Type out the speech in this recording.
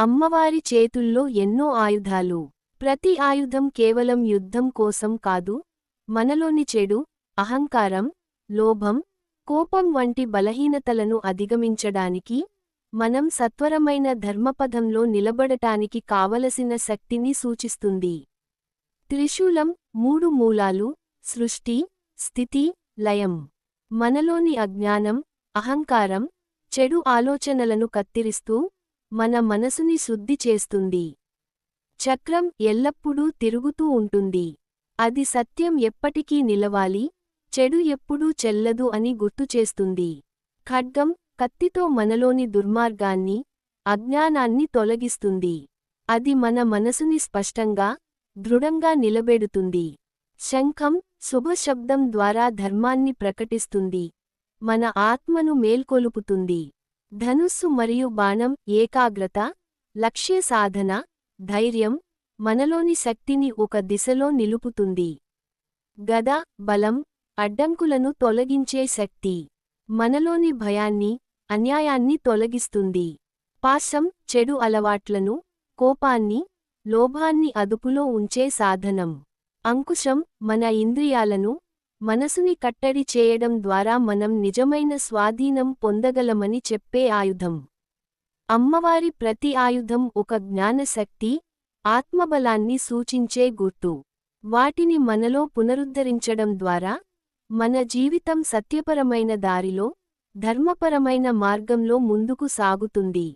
అమ్మవారి చేతుల్లో ఎన్నో ఆయుధాలు. ప్రతి ఆయుధం కేవలం యుద్ధం కోసం కాదు మనలోని చెడు అహంకారం లోభం కోపం వంటి బలహీనతలను అధిగమించడానికి మనం సత్వరమైన ధర్మపథంలో నిలబడటానికి కావలసిన శక్తిని సూచిస్తుంది. త్రిశూలం మూడు మూలాలు సృష్టి స్థితి లయం. మనలోని అజ్ఞానం అహంకారం చెడు ఆలోచనలను కత్తిరిస్తూ మన మనసుని శుద్ధి చేస్తుంది. చక్రం ఎల్లప్పుడూ తిరుగుతూ ఉంటుంది. అది సత్యం ఎప్పటికీ నిలవాలి చెడు ఎప్పుడూ చెల్లదు అని గుర్తుచేస్తుంది ఖడ్గం కత్తితో మనలోని దుర్మార్గాన్ని అజ్ఞానాన్ని తొలగిస్తుంది. అది మన మనసుని స్పష్టంగా దృఢంగా నిలబెడుతుంది. శంఖం శుభశబ్దం ద్వారా ధర్మాన్ని ప్రకటిస్తుంది. మన ఆత్మను మేల్కొలుపుతుంది. ధనుస్సు మరియు బాణం ఏకాగ్రత లక్ష్య సాధన ధైర్యం మనలోని శక్తిని ఒక దిశలో నిలుపుతుంది. గద బలం అడ్డంకులను తొలగించే శక్తి మనలోని భయాన్ని అన్యాయాన్ని తొలగిస్తుంది. పాశం చెడు అలవాట్లను కోపాన్ని లోభాన్ని అదుపులో ఉంచే సాధనం. అంకుశం మన ఇంద్రియాలను మనసుని కట్టడి చేయడం ద్వారా మనం నిజమైన స్వాధీనం పొందగలమని చెప్పే ఆయుధం. అమ్మవారి ప్రతి ఆయుధం ఒక జ్ఞానశక్తి ఆత్మబలాన్ని సూచించే గుర్తు. వాటిని మనలో పునరుద్ధరించడం ద్వారా మన జీవితం సత్యపరమైన దారిలో ధర్మపరమైన మార్గంలో ముందుకు సాగుతుంది.